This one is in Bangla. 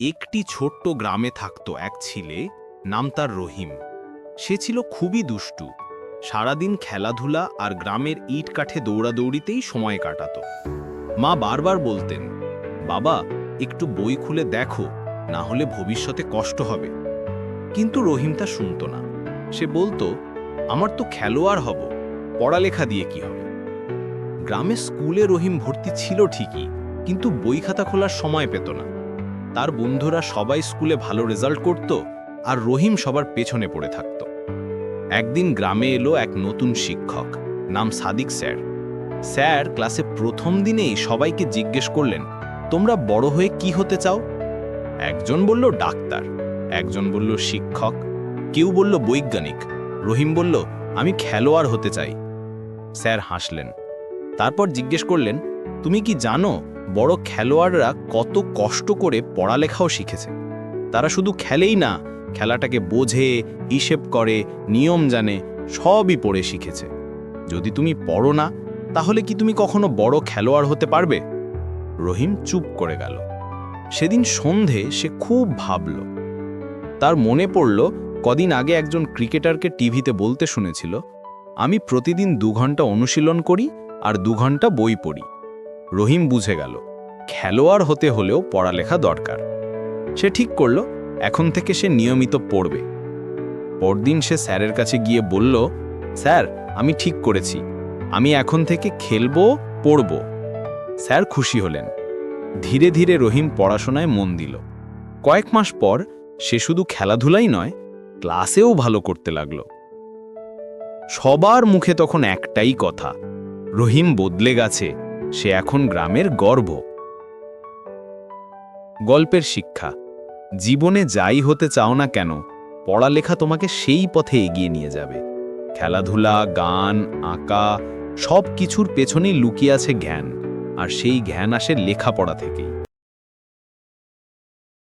একটি ছোট্ট গ্রামে থাকতো এক ছেলে, নাম তার রহিম। সে ছিল খুবই দুষ্টু। সারাদিন খেলাধুলা আর গ্রামের ইট কাঠে দৌড়াদৌড়িতেই সময় কাটাত। মা বারবার বলতেন, বাবা, একটু বই খুলে দেখো, না হলে ভবিষ্যতে কষ্ট হবে। কিন্তু রহিম তা শুনত না। সে বলতো, আমার তো খেলোয়াড় হব, পড়ালেখা দিয়ে কি হবে? গ্রামে স্কুলে রহিম ভর্তি ছিল ঠিকই, কিন্তু বই খাতা খোলার সময় পেত না। তার বন্ধুরা সবাই স্কুলে ভালো রেজাল্ট করত আর রহিম সবার পেছনে পড়ে থাকত। একদিন গ্রামে এলো এক নতুন শিক্ষক, নাম সাদিক স্যার। স্যার ক্লাসে প্রথম দিনেই সবাইকে জিজ্ঞেস করলেন, তোমরা বড় হয়ে কি হতে চাও? একজন বলল, ডাক্তার। একজন বলল, শিক্ষক। কেউ বলল, বৈজ্ঞানিক। রহিম বলল, আমি খেলোয়াড় হতে চাই। স্যার হাসলেন। তারপর জিজ্ঞেস করলেন, তুমি কি জানো বড় খেলোয়াড়রা কত কষ্ট করে পড়ালেখাও শিখেছে। তারা শুধু খেলেই না, খেলাটাকে বোঝে, হিসেব করে, নিয়ম জানে, সবই পড়ে শিখেছে। যদি তুমি পড়ো না, তাহলে কি তুমি কখনো বড় খেলোয়াড় হতে পারবে? রহিম চুপ করে গেল। সেদিন সন্ধে সে খুব ভাবল। তার মনে পড়ল, কদিন আগে একজন ক্রিকেটারকে টিভিতে বলতে শুনেছিল, আমি প্রতিদিন দু ঘণ্টা অনুশীলন করি আর দু ঘণ্টা বই পড়ি। রহিম বুঝে গেল, খেলোয়াড় হতে হলেও পড়ালেখা দরকার। সে ঠিক করল, এখন থেকে সে নিয়মিত পড়বে। পরদিন সে স্যারের কাছে গিয়ে বলল, স্যার, আমি ঠিক করেছি, আমি এখন থেকে খেলব, পড়ব। স্যার খুশি হলেন। ধীরে ধীরে রহিম পড়াশোনায় মন দিল। কয়েক মাস পর সে শুধু খেলাধুলাই নয়, ক্লাসেও ভালো করতে লাগল। সবার মুখে তখন একটাই কথা, রহিম বদলে গেছে। সে এখন গ্রামের গর্ব। গল্পের শিক্ষা, জীবনে যাই হতে চাও না কেন, পড়ালেখা তোমাকে সেই পথে এগিয়ে নিয়ে যাবে। খেলাধুলা, গান, আঁকা সব কিছুর পেছনেই লুকিয়ে আছে জ্ঞান, আর সেই জ্ঞান আসে লেখাপড়া থেকেই।